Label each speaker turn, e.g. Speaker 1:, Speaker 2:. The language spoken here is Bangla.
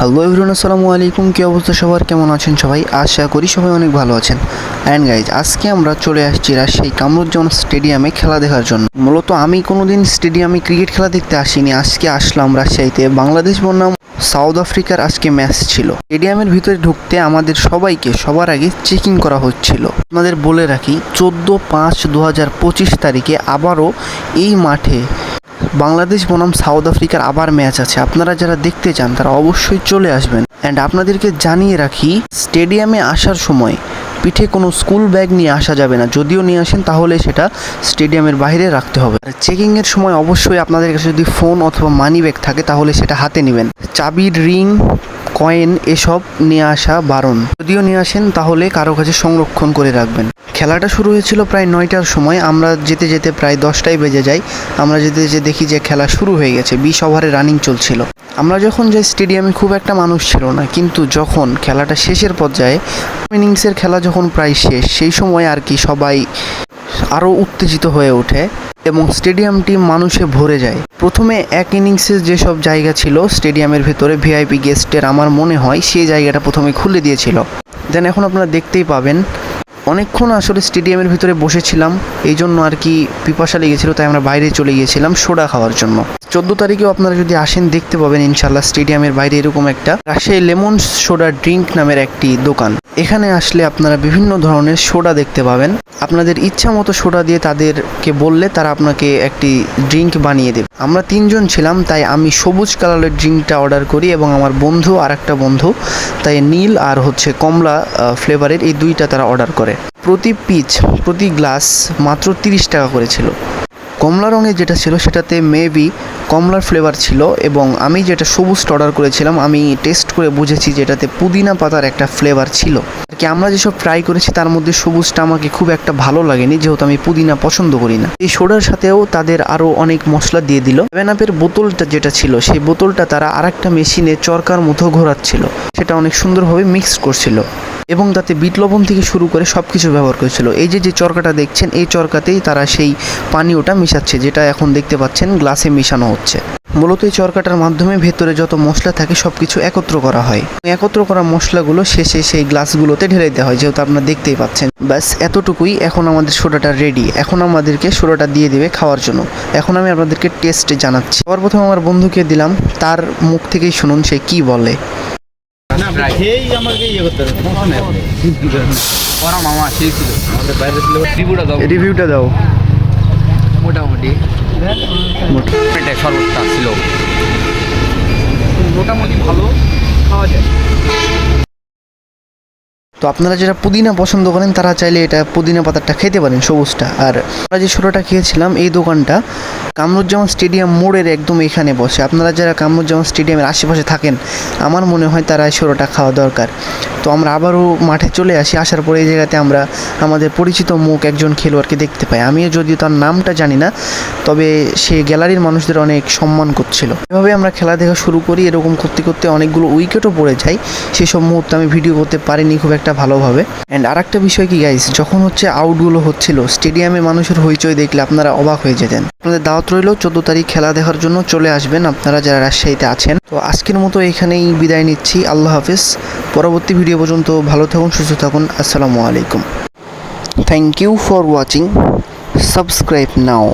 Speaker 1: হ্যালো এভরিওয়ান, আসসালামু আলাইকুম। কী অবস্থা সবার? কেমন আছেন সবাই? আশা করি সবাই অনেক ভালো আছেন। অ্যান্ড গাইজ আজকে আমরা চলে আসছি রাজশাহী কামরুজ্জামান স্টেডিয়ামে খেলা দেখার জন্য। মূলত আমি কোনোদিন স্টেডিয়ামে ক্রিকেট খেলা দেখতে আসিনি। আজকে আসলাম রাজশাহীতে। বাংলাদেশ বনাম সাউথ আফ্রিকার আজকে ম্যাচ ছিল। স্টেডিয়ামের ভিতরে ঢুকতে আমাদের সবাইকে সবার আগে চেকিং করা হচ্ছিল। আপনাদের বলে রাখি, চোদ্দ পাঁচ দু হাজার পঁচিশ তারিখে আবারও এই মাঠে বাংলাদেশ বনাম সাউথ আফ্রিকার আবার ম্যাচ আছে। আপনারা যারা দেখতে চান, তারা অবশ্যই চলে আসবেন। অ্যান্ড আপনাদেরকে জানিয়ে রাখি, স্টেডিয়ামে আসার সময় পিঠে কোনো স্কুল ব্যাগ নিয়ে আসা যাবে না। যদিও নিয়ে আসেন, তাহলে সেটা স্টেডিয়ামের বাইরে রাখতে হবে। আর চেকিংয়ের সময় অবশ্যই আপনাদের কাছে যদি ফোন অথবা মানি ব্যাগ থাকে, তাহলে সেটা হাতে নেবেন। চাবির রিং কয়েন এসব নিয়ে আসা বারণ। যদিও নিয়ে আসেন, তাহলে কারও কাছে সংরক্ষণ করে রাখবেন। খেলাটা শুরু হয়েছিল প্রায় নয়টার সময়। আমরা যেতে যেতে প্রায় দশটায় বেজে যাই আমরা যেতে যেতে দেখি যে খেলা শুরু হয়ে গেছে, বিশ ওভারে রানিং চলছিল। আমরা যখন যাই স্টেডিয়ামে খুব একটা মানুষ ছিল না, কিন্তু যখন খেলাটা শেষের পর্যায়ে ইনিংসের খেলা যখন প্রায় শেষ, সেই সময় আর কি সবাই আরও উত্তেজিত হয়ে ওঠে এবং স্টেডিয়ামটি মানুষে ভরে যায়। প্রথমে এক ইনিংসে যেসব জায়গা ছিল, স্টেডিয়ামের ভেতরে ভিআইপি গেস্টের, আমার মনে হয়, সেই জায়গাটা প্রথমে খুলে দিয়েছিল। দেন এখন আপনারা দেখতেই পাবেন অনেকক্ষণ আসলে স্টেডিয়ামের ভিতরে বসেছিলাম এই জন্য আর কি পিপাসা লেগেছিল, তাই আমরা বাইরে চলে গিয়েছিলাম সোডা খাওয়ার জন্য। চোদ্দ তারিখেও আপনারা যদি আসেন, দেখতে পাবেন ইনশাল্লাহ স্টেডিয়ামের বাইরে এরকম একটা রাজশাহী লেমন সোডা ড্রিঙ্ক নামের একটি দোকান। এখানে আসলে আপনারা বিভিন্ন ধরনের সোডা দেখতে পাবেন। আপনাদের ইচ্ছা মতো সোডা দিয়ে তাদেরকে বললে তারা আপনাকে একটি ড্রিঙ্ক বানিয়ে দেবে। আমরা তিনজন ছিলাম, তাই আমি সবুজ কালারের ড্রিঙ্কটা অর্ডার করি এবং আমার বন্ধু আর একটা বন্ধু, তাই নীল আর হচ্ছে কমলা ফ্লেভারের এই দুইটা তারা অর্ডার করে। প্রতি পিচ, প্রতি গ্লাস মাত্র তিরিশ টাকা করেছিল। কমলা রঙের যেটা ছিল সেটাতে মেবি কমলার ফ্লেভার ছিল এবং আমি যেটা সবুজটা অর্ডার করেছিলাম, আমি টেস্ট করে বুঝেছি যেটাতে পুদিনা পাতার একটা ফ্লেভার ছিল। আর কি আমরা যেসব ট্রাই করেছি তার মধ্যে সবুজটা আমাকে খুব একটা ভালো লাগেনি, যেহেতু আমি পুদিনা পছন্দ করি না। এই সোডার সাথেও তাদের আরও অনেক মশলা দিয়ে দিল। সেভেন আপের বোতলটা যেটা ছিল, সেই বোতলটা তারা আরেকটা মেশিনে চরকার মতো ঘোরাচ্ছিল। সেটা অনেক সুন্দরভাবে মিক্স করছিল। এবং তাতে বিট লবণ থেকে শুরু করে সব কিছু ব্যবহার করেছিল। এই যে যে চরকাটা দেখছেন, এই চরকাতেই তারা সেই পানীয়টা মিশাচ্ছে, যেটা এখন দেখতে পাচ্ছেন গ্লাসে মিশানো হচ্ছে। মূলত এই চরকাটার মাধ্যমে ভেতরে যত মশলা থাকে সব কিছু একত্র করা হয়। একত্র করা মশলাগুলো শেষে সেই গ্লাসগুলোতে ঢেলে দেওয়া হয়, যেহেতু আপনারা দেখতেই পাচ্ছেন। ব্যাস, এতটুকুই এখন আমাদের সোডাটা রেডি এখন আমাদেরকে সোডাটা দিয়ে দেবে খাওয়ার জন্য। এখন আমি আপনাদেরকে টেস্টে জানাচ্ছি। সবার প্রথমে আমার বন্ধুকে দিলাম, তার মুখ থেকেই শুনুন সে কি বলে।
Speaker 2: না খেয়েই আমাকে ইয়ে করতে হবে সমস্যা নেই ওরা মামা সেই ছিল আমাদের বাইরে ছিল। রিভিউটা দাও।
Speaker 1: রিভিউটা দাও।
Speaker 2: মোটামুটি। এটা সর্বোচ্চ ছিল। মোটামুটি ভালো খাওয়া যায়।
Speaker 1: তো আপনারা যারা পুদিনা পছন্দ করেন, তারা চাইলে এটা পুদিনা পাতাটা খেতে পারেন, সবুজটা। আর আমরা যে ছোটোটা খেয়েছিলাম, এই দোকানটা কামরুজ্জামান স্টেডিয়াম মোড়ের একদম এখানে বসে। আপনারা যারা কামরুজ্জামান স্টেডিয়ামের আশেপাশে থাকেন, আমার মনে হয় তারা এই ছোটোটা খাওয়া দরকার। তো আমরা আবারও মাঠে চলে আসি। আসার পরে এই জায়গাতে আমরা আমাদের পরিচিত মুখ একজন খেলোয়াড়কে দেখতে পাই। আমিও যদিও তার নামটা জানি না, তবে সে গ্যালারির মানুষদের অনেক সম্মান করছিল। এভাবে আমরা খেলা দেখা শুরু করি, এরকম করতে করতে অনেকগুলো উইকেটও পড়ে যায়। সেসব মুহূর্তে আমি ভিডিও করতে পারিনি খুব একটা ভালোভাবে। অ্যান্ড আর একটা বিষয় কি গাইস যখন হচ্ছে আউটগুলো হচ্ছিল স্টেডিয়ামে মানুষের হইচই দেখলে আপনারা অবাক হয়ে যেতেন। আপনাদের দাওয়াত রইল, চোদ্দ তারিখ খেলা দেখার জন্য চলে আসবেন আপনারা যারা রাজশাহীতে আছেন। তো আজকের মতো এখানেই বিদায় নিচ্ছি, আল্লাহ হাফিজ। পরবর্তী ভিডিও পর্যন্ত ভালো থাকুন সুস্থ থাকুন। আসসালামু আলাইকুম। Thank you for watching subscribe now